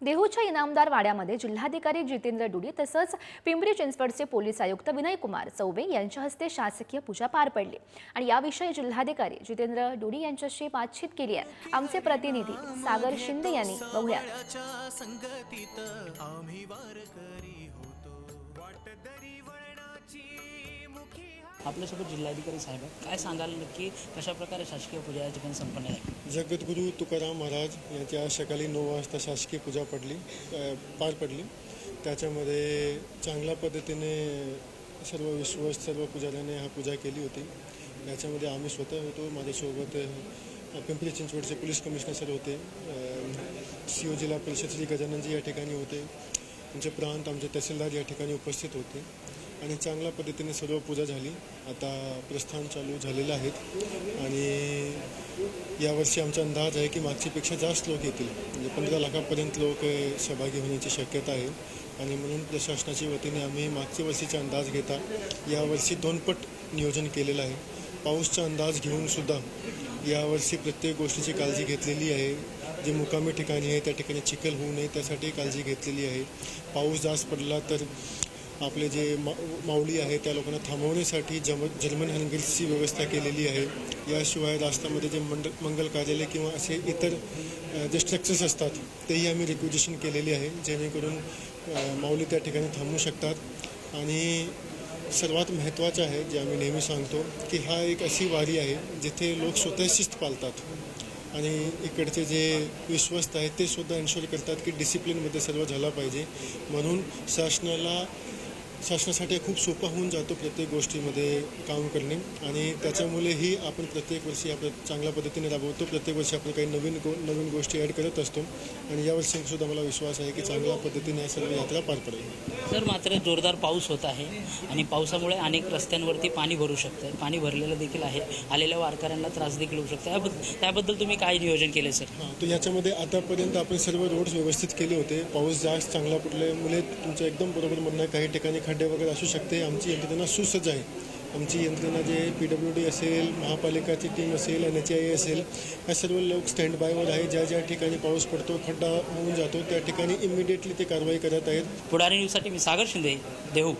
देहूच्या इनामदार वाड्यामध्ये जिल्हाधिकारी जितेंद्र डुडी तसंच पिंपरी चिंचवडचे पोलीस आयुक्त विनय कुमार चौबे यांच्या हस्ते शासकीय पूजा पार पडली. आणि याविषयी जिल्हाधिकारी जितेंद्र डुडी यांच्याशी बातचीत केली आहे. आमचे प्रतिनिधी सागर शिंदे यांनी बघूया. संगतीत आम्ही आपल्यासोबत जिल्हाधिकारी साहेब आहेत. काय सांगाल नक्की? कशा प्रकारे शासकीय पूजा या ठिकाणी संपन्न आहे जगद्गुरू तुकाराम महाराज यांच्या सकाळी नऊ वाजता शासकीय पूजा पडली पार पडली. त्याच्यामध्ये चांगल्या पद्धतीने सर्व विश्वस्त सर्व पुजाऱ्याने हा पूजा केली होती. याच्यामध्ये आम्ही स्वतः होतो. माझ्यासोबत पिंपरी चिंचवडचे पोलीस कमिशनर सर होते. सी ओ जिल्हा परिषद श्री गजाननजी या ठिकाणी होते. आमचे प्रांत आमचे तहसीलदार या ठिकाणी उपस्थित होते. आणि चांगल्या पद्धतीने सर्व पूजा झाली. आता प्रस्थान चालू झालेलं आहेत. आणि यावर्षी आमचा अंदाज आहे की मागच्यापेक्षा जास्त लोक येतील. म्हणजे पंधरा लाखापर्यंत लोक सहभागी होण्याची शक्यता आहे. आणि म्हणून प्रशासनाच्या वतीने आम्ही मागच्या वर्षीचा अंदाज घेता. यावर्षी दोनपट नियोजन केलेलं आहे. पाऊसचा अंदाज घेऊनसुद्धा यावर्षी प्रत्येक गोष्टीची काळजी घेतलेली आहे. जे मुकामी ठिकाणी आहे त्या ठिकाणी चिखल होऊ नये त्यासाठी काळजी घेतलेली आहे. पाऊस जास्त पडला तर आपले जे मा माऊली आहे त्या लोकांना थांबवण्यासाठी जम जर्मन हँगल्सची व्यवस्था केलेली आहे. याशिवाय रास्त्यामध्ये जे मंड मंगल कार्यालय किंवा असे इतर जे स्ट्रक्चर्स असतात तेही आम्ही रिक्विजिशन केलेली आहे जेणेकरून माऊली त्या ठिकाणी थांबू शकतात. आणि सर्वात महत्त्वाचं आहे जे आम्ही नेहमी सांगतो की हा एक अशी वारी आहे जिथे लोक स्वतः शिस्त पाळतात. आणि इकडचे जे विश्वस्त आहेत ते सुद्धा एन्शुअर करतात की डिसिप्लिनमध्ये सर्व झाला पाहिजे. म्हणून शासनाला शासनासाठी खूप सोपा होऊन जातो प्रत्येक गोष्टीमध्ये काम करणे. आणि त्याच्यामुळेही आपण प्रत्येक वर्षी आपण चांगल्या पद्धतीने राबवतो. प्रत्येक वर्षी आपण काही नवीन गो नवीन गोष्टी ॲड करत असतो. आणि यावर्षी सुद्धा मला विश्वास आहे की चांगल्या पद्धतीने या सर्व यात्रा पार पडेल. तर मात्र जोरदार पाऊस होत आहे. आणि पावसामुळे अनेक रस्त्यांवरती पाणी भरू शकतं. पाणी भरलेलं देखील आहे. आलेल्या वारकऱ्यांना त्रास देखील होऊ शकतो. याबद्दल त्याबद्दल तुम्ही काय नियोजन केले सर? हां तर याच्यामध्ये आतापर्यंत आपण सर्व रोड्स व्यवस्थित केले होते. पाऊस जास्त चांगला पडल्यामुळे तुमचं एकदम बरोबर म्हणणं काही ठिकाणी खड्डे वगैरे असू शकते. आमची यंत्रणा सुसज्ज आहे. आमची यंत्रणा जे पी डब्ल्यू डी असेल महापालिकाची टीम असेल एन एच आय असेल या सर्व लोक स्टँड बायवर आहे. ज्या ज्या ठिकाणी पाऊस पडतो खड्डा होऊन जातो त्या ठिकाणी इमिडिएटली ते कारवाई करत आहेत. पुढारी न्यूजसाठी मी सागर शिंदे देहू.